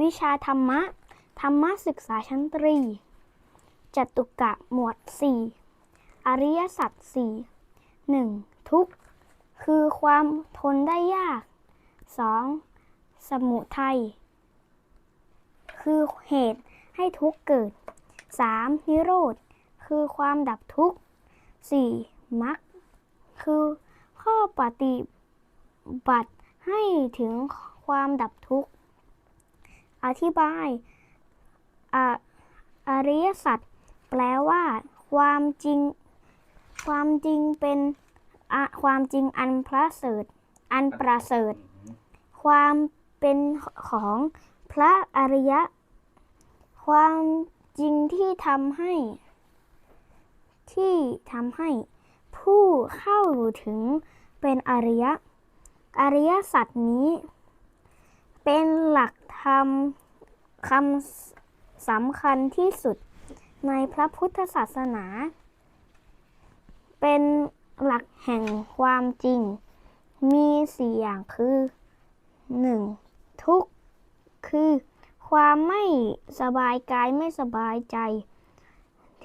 วิชาธรรมะ ธรรมะศึกษาชั้นตรี จตุกะหมวด 4 อริยสัจสี่หนึ่งทุกข์ คือความทนได้ยาก 2. สมุทัย คือเหตุให้ทุกข์เกิด 3. นิโรธ คือความดับทุกข์ 4. มรรค คือข้อปฏิบัติให้ถึงความดับทุกข์ อธิบายออริยสัจแปลว่า ความจริง ความจริงเป็นความจริงอันประเสริฐ อันประเสริฐ ความเป็นของพระอริยะ ความจริงที่ทำให้ ที่ทำให้ ผู้เข้าถึงเป็นอริยะ อริยสัจนี้ เป็นหลักธรรมคำสำคัญที่สุดในพระพุทธศาสนา เป็นหลักแห่งความจริง มีสี่อย่างคือ 1. ทุกข์คือความไม่สบายกายไม่สบายใจ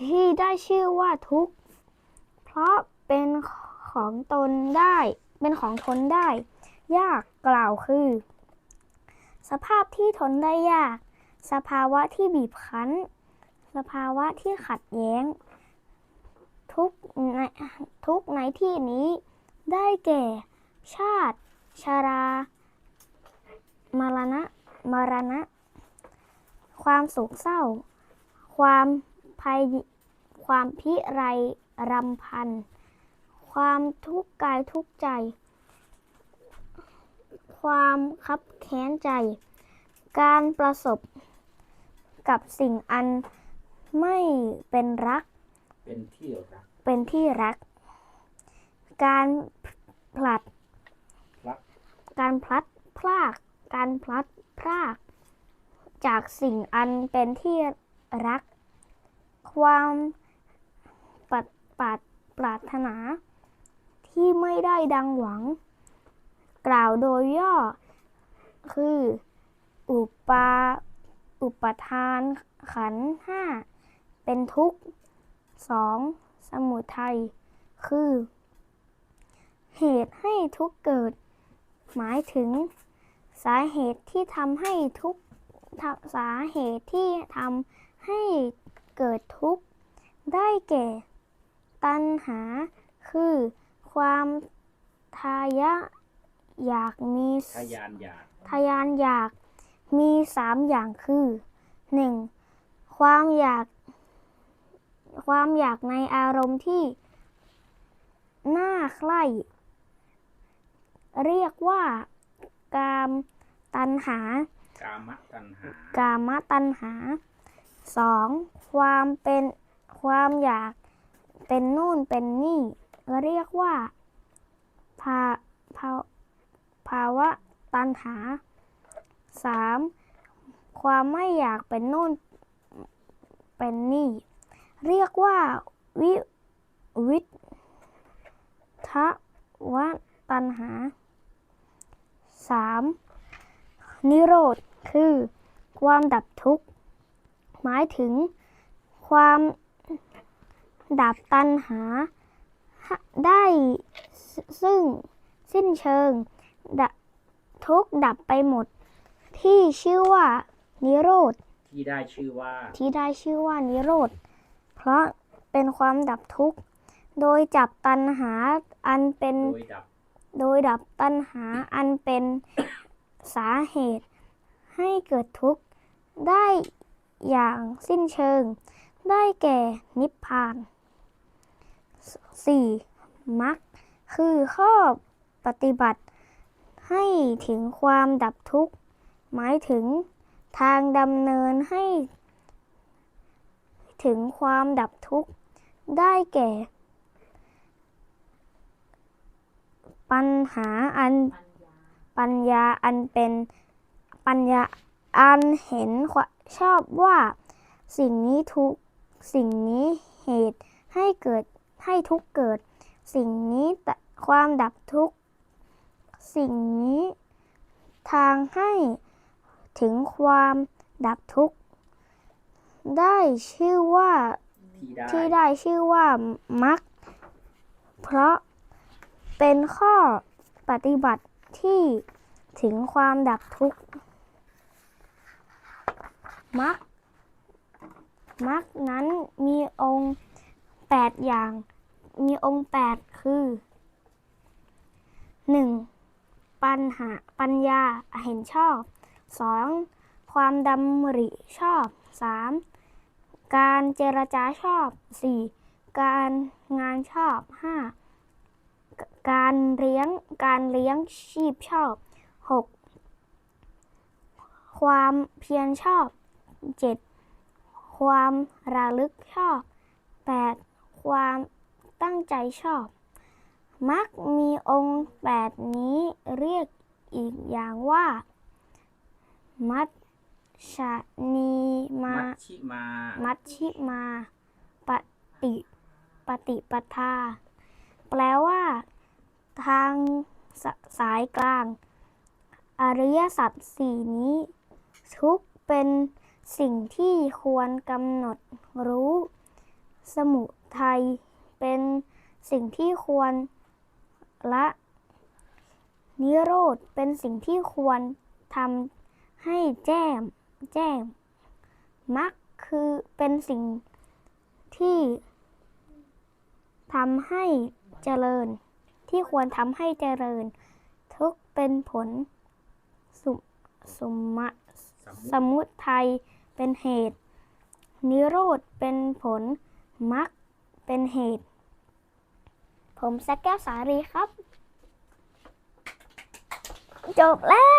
ที่ได้ชื่อว่าทุกข์ เพราะเป็นของตนได้ เป็นของทนได้ ยากกล่าวคือ สภาพที่ทนได้ยาก สภาวะที่บีบคั้น สภาวะที่ขัดแย้ง ทุกในทุกในที่นี้ได้แก่ ชาติ ชารามรณะมรณะ ความโศกเศร้า ความภัยความพิไรรำพัน ความทุกข์กายทุกข์ใจ ความคับแค้นใจ การประสบกับสิ่งอันไม่เป็นรัก เป็นที่รัก เป็นที่รัก การผลัดรักการพลัดพราก การพลัดพราก จากสิ่งอันเป็นที่รัก ความปัดปรารปรารถนาที่ไม่ได้ดังหวัง กล่าวโดยย่อ คือ อุปาอุปทานขันห้าเป็นทุกข์สองสมุทัยคือ เหตุให้ทุกเกิด หมายถึง สาเหตุที่ทำให้ทุกสาเหตุที่ทำให้เกิดทุกข์ ได้แก่ ตัณหา คือ ความทายะ อยากมีทะยานอยากทะยานอยากมีสามอย่างคือ 1. ความอยาก ความอยากในอารมณ์ที่น่าใคร่เรียกว่ากามตัณหา กามตัณหา กามตัณหา 2. ความเป็นความอยากเป็นนู่นเป็นนี่ เรียกว่าภาภา ภาวะตัณหา 3. ความไม่อยากเป็นนู่นเป็นนี่ เรียกว่าวิวิทะวะตัณหา 3. นิโรธคือ ความดับทุกข์ หมายถึง ความดับตัณหา ได้ซึ่งสิ้นเชิง ทุกข์ดับไปหมด ที่ชื่อว่านิโรธที่ได้ชื่อว่า ที่ได้ชื่อว่านิโรธ เพราะเป็นความดับทุกข์ โดยจับตัณหาอันเป็น โดยดับ โดยดับตัณหาอันเป็นสาเหตุ ให้เกิดทุกข์ได้อย่างสิ้นเชิง ได้แก่นิพพาน 4. มรรคคือข้อปฏิบัติ ให้ถึงความดับทุกข์ หมายถึงทางดำเนินให้ ถึงความดับทุกข์ได้แก่ ปัญหาอันปัญญาอันเป็นปัญญาอันเห็นชอบว่าสิ่งนี้ทุกสิ่งนี้เหตุให้เกิดให้ทุกเกิด สิ่งนี้ตะความดับทุกข์ สิ่งนี้ ทางให้ถึงความดับทุกข์ ได้ชื่อว่าที่ได้ที่ได้ชื่อว่ามรรคเพราะเป็นข้อปฏิบัติที่ถึงความดับทุกข์มรรคมรรคนั้นมีองค์แปดอย่าง มีองค์แปดคือหนึ่ง ปัญหาปัญญาเห็นชอบสองความดำริชอบสามการเจรจาชอบ 4. การงานชอบ 5. การเลี้ยงการเลี้ยงชีพชอบ 6. ความเพียรชอบ 7. ความระลึกชอบ 8. ความตั้งใจชอบ มักมีองค์แปดนี้เรียกอีกอย่างว่า มัชชะนีมา มัชชิมา มัชชิมา ปฏิปฏิปทา แปลว่า ทางสสายกลาง อริยสัจสี่นี้ ทุกเป็นสิ่งที่ควรกำหนดรู้ สมุทัยเป็นสิ่งที่ควร ละนิโรธเป็นสิ่งที่ควรทำให้แจ้งแจ้งมรรคคือเป็นสิ่งที่ทำให้เจริญ ที่ควรทำให้เจริญ ทุกข์เป็นผลสุสุมะสมมุติสมุทัยเป็นเหตุ นิโรธเป็นผลมรรคเป็นเหตุ ผมแซกแก้วสารีครับ จบแล้ว